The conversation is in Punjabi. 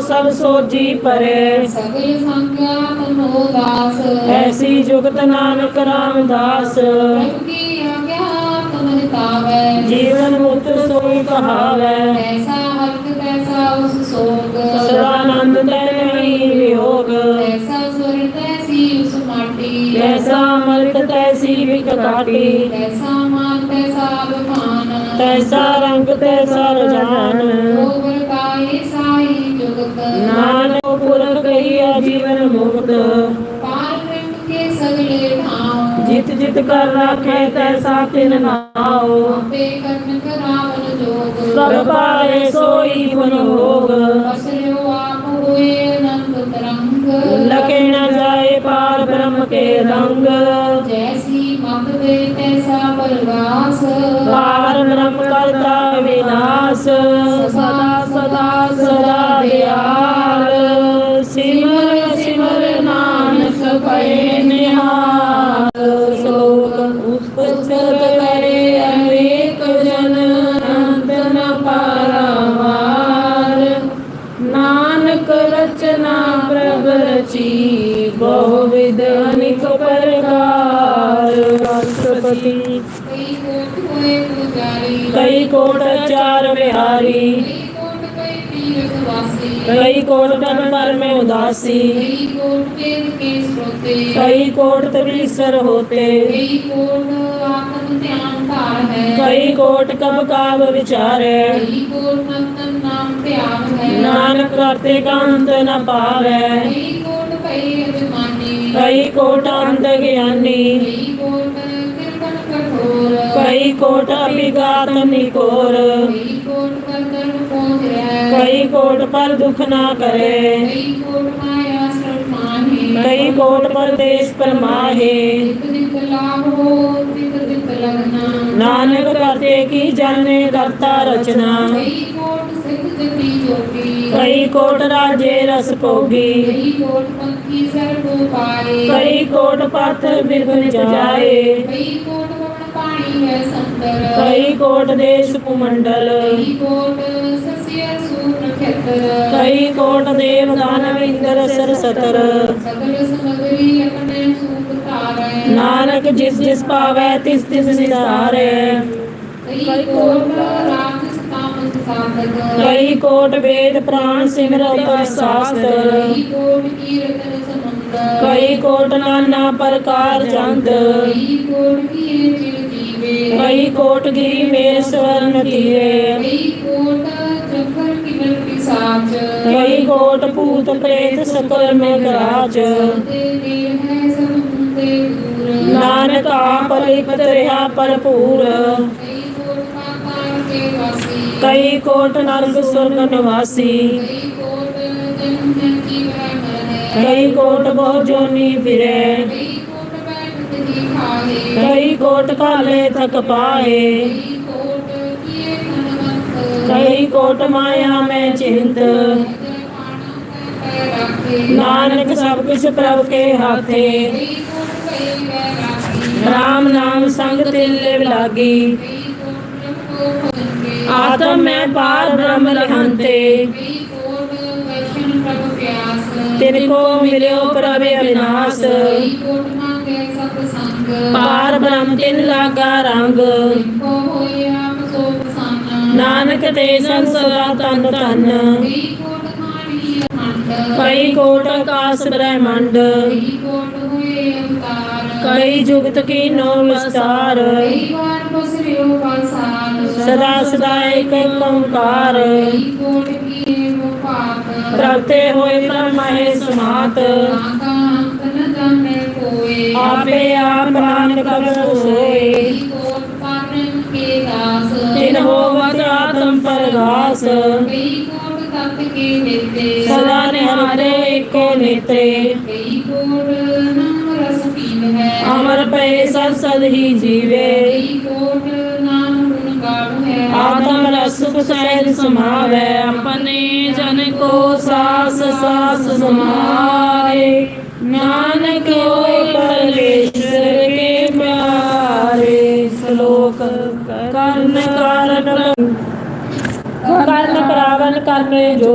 ਸਭ ਸੋਜੀ ਪਰੇ। ਸਗਲ ਸੰਗਿਆ ਤਨੋ ਦਾਸ। ਐਸੀ ਜੁਗਤ ਨਾਨਕ ਰਾਮਦਾਸ। ਪ੍ਰਭ ਕੀ ਆਗਿਆ ਤਨ ਹਿਤਾਵੈ ਜੀਵਨ ਮੁਕਤ ਸੋਈ ਕਹਾਵੈ। ਐਸਾ ਹਰਕ ਤੈਸਾ ਉਸ ਸੋਗ। ਸਦਾ ਆਨੰਦ ਤੈ ਨਹੀਂ ਵਿਯੋਗ ਐਸਾ ਸੁਰ ਤੈਸੀ ਉਸ ਮਾਟੀ। ਐਸਾ ਅਮਰਤ ਤੈਸੀ ਵਿਕ ਕਾਟੀ। ਐਸਾ ਮਾਨ ਤੈਸਾ ਅਭਿਮਾਨ ਤੈਸਾ ਰੰਗ ਤੈਸਾ ਰਜਾਨ ਗੋਬਰ ਕਰ ਰਾਖੇ ਤੈਸਾ ਤਿਨ ਨਾਉ ਆਪੇ ਕਰਨ ਕਰਾਵਨ ਜੋਗ। ਸਭ ਪਾਏ ਸੋਈ ਮਨ ਹੋਗ ਬਸਰਿਓ ਆਪ ਹੋਏ ਅਨੰਤ ਤਰੰਗ। ਲਕੇ ਨ ਜਾਏ ਪਾਰ ਬ੍ਰਹਮ ਕੇ ਰੰਗ। ਜੈਸੀ ਮਤ ਦੇ ਤੈਸਾ ਪਰਗਾਸ ਪਾਰ ਬ੍ਰਹਮ ਕਰਤਾ ਵਿਨਾਸ਼। ਸਦਾ ਸਦਾ ਸਦਾ ਦਿਆਲ ਨਾਨਕ ਰਚਨਾ ਪ੍ਰਭ ਰਚੀ ਬਹੁ ਵਿਧ ਅਨਿਕ ਪ੍ਰਕਾਰ। ਰਾਸ਼ਟਰਪਤੀ ਕਈ ਕੋਟ ਹੋਏ ਪੁਜਾਰੀ ਕਈ ਕੋਟ ਚਾਰ ਵਿਹਾਰੀ ਕਈ ਕੋਟ ਤਨ ਪਰ ਮੈਂ ਉਦਾਸੀ। ਕਈ ਕੋਟ ਤੇਰ ਕੇ ਸਰੋਤੇ ਕਈ ਕੋਟ ਤਵੀਸਰ ਹੋਤੇ। ਕਈ ਕੋਟ ਆਤਮ ਧਿਆਨ ਧਾਰ ਹੈ। ਕਈ ਕੋਟ ਕਬ ਕਾਬ ਵਿਚਾਰੇ। ਕਈ ਕੋਟ ਨੰਤਨ ਨਾਮ ਧਿਆਨ ਹੈ। ਨਾਨਕ ਕਰਤੇ ਕਾਂਤ ਨ ਪਾਵੈ। ਕਈ ਕੋਟ ਭਈ ਅਭਿਮਾਨੀ। ਕਈ ਕੋਟ ਅੰਧ ਗਿਆਨੀ। ਕਈ ਕੋਟ ਕਈ ਕੋਟ ਅਭਿਗਾਤ ਨਿਕੋਰ। ਕਈ ਕੋਟ ਪਰ ਦੁਖ ਨਾ ਕਰੇ। ਕਈ ਕੋਟ ਕੋਟ ਪਰਦੇਸ ਪਰਮਾਹੇ ਜਿਤ ਜਿਤ ਨਾਨਕ ਕਰਤੇ ਕੀ ਜਾਣੇ ਕਰਤਾ ਰਚਨਾ। ਕਈ ਕੋਟ ਸਿੱਧ ਜਤੀ ਜੋਗੀ ਕਈ ਕੋਟ ਰਾਜੇ ਰਸ ਭੋਗੀ। ਕਈ ਕੋਟ ਪੰਖੀ ਸਰ ਕੋ ਪਾਏ ਕਈ ਕੋਟ ਪਥ ਬਿਰਗਨ ਜਾਏ। ਕਈ ਕੋਟ ਪਵਨ ਪਾਣੀ ਹੈ ਸੰਦਰ ਕਈ ਕੋਟ ਦੇਸ਼ ਕੁਮੰਡਲ ਕਈ ਕੋਟ ਸਸਿਆ ਸੂਰ ਕਈ ਕੋਟ ਦੇਵ ਦਾਨਵ ਇੰਦਰ ਸਰ ਸਤਰ। ਸਗਲ ਸਮਗਰੀ ਆਪਣੇ ਸੂਪ ਧਾਰੈ ਨਾਨਕ ਜਿਸ ਜਿਸ ਪਾਵੈ ਤਿਸ ਤਿਸ ਨਿਸਾਰੈ। ਕਈ ਕੋਟ ਰਾਜ ਕਈ ਕੋਟ ਵੇਦ ਪ੍ਰਾਣ ਸਿਮਰਤ ਸਾਸਤਰ ਕਈ ਕੋਟ ਕੀਰਤਨ ਸਮੁੰਦਰ ਕਈ ਕੋਟ ਨਾਨਾ ਪ੍ਰਕਾਰ ਚੰਦ। ਕਈ ਕੋਟ ਕੀਏ ਚਿਰ ਜੀਵੇ ਕਈ ਕੋਟ ਗਿਰੀ ਮੇਰ ਸਵਰਨ ਕੀਏ। ਕਈ ਕੋਟ ਕਈ ਕੋਟ ਭੂਤ ਪ੍ਰੇਤ ਸਕਲ ਮੇਘਰਾਜ ਤੇ ਨੀਰ ਹੈ ਸਭ ਹੁੰਦੇ ਦੂਰ ਨਾਨਕ ਆਪ ਲਿਪਤ ਰਿਹਾ ਭਰਪੂਰ ਕਈ ਕੋਟ ਪਾਤਾਲ ਕੇ ਵਾਸੀ ਕਈ ਕੋਟ ਨਰਕ ਸੁਰਗ ਨਿਵਾਸੀ ਕਈ ਕੋਟ ਜਨਮ ਨਾਨਕ ਸਭ ਕੁਛ ਪ੍ਰਭ ਕੇ ਹਾਥੇ। ਰਾਮ ਨਾਮ ਸੰਗ ਤਿਲ ਲਾਗੀ। ਆਤਮ ਮੈਂ ਪਾਰ ਬ੍ਰਹਮ ਲਹੰਤੇ ਕਈ ਕੋ ਮਿਲਿਓ ਪ੍ਰਭ ਅਵਿਨਾਸ਼। ਪਾਰ ਬ੍ਰਹਮ ਤਿਨ ਲਾਗਾ ਰੰਗ। ਨਾਨਕ ਤੇ ਸੰਗ ਸਦਾ ਤਨ ਤਨ। ਕਈ ਕੋਟ ਆਕਾਸ ਬ੍ਰਹਮੰਡ ਕਈ ਕੋਟ ਹੋਏ ਅਵਤਾਰ ਕਈ ਜੁਗਤ ਕੀ ਨੋ ਵਿਸਤਾਰ ਕਈ ਵਾਰ ਬਸਰਿਓ ਪਾਸਾਲ ਸਦਾ ਸਦਾ ਏਕ ਓੰਕਾਰ। ਕਈ ਕੋਟ ਕੀਏ ਵੋ ਪਾਤ ਪ੍ਰਗਟੇ ਹੋਏ ਪਰਮਹਿ ਸਮਾਤ। ਨਾਗਾ ਅੰਤ ਨ ਜਾਣੇ ਕੋਏ। ਆਪੇ ਆਪ ਨਾਨਕ ਸੋਏ ਏਕੋ ਨੇਤਰੇ। ਕਈ ਕੋਟ ਨਾਮ ਰਸ ਪੀਵ ਹੈ ਅਮਰ ਪਏ ਸਦ ਸਦ ਹੀ ਜੀਵੇ। ਕਈ ਕੋਟ ਨਾਮ ਗੁਣ ਹੈ ਆਤਮ ਰਸ ਸੁਖ ਸਹਿਜ ਸਮਾਵੈ। ਆਪਣੇ ਜਨ ਕੋ ਸਾਸ ਸਾਸ ਸਮਾਏ ਨਾਨਕ ਹੋਏ ਪਰਮੇਸ਼ਰ ਕੇ ਪਿਆਰੇ। ਸ਼ਲੋਕ ਕਰਨ ਕਾਰਨ ਕਰਨ ਕਰਾਵਨ ਕਰਨੇ ਜੋ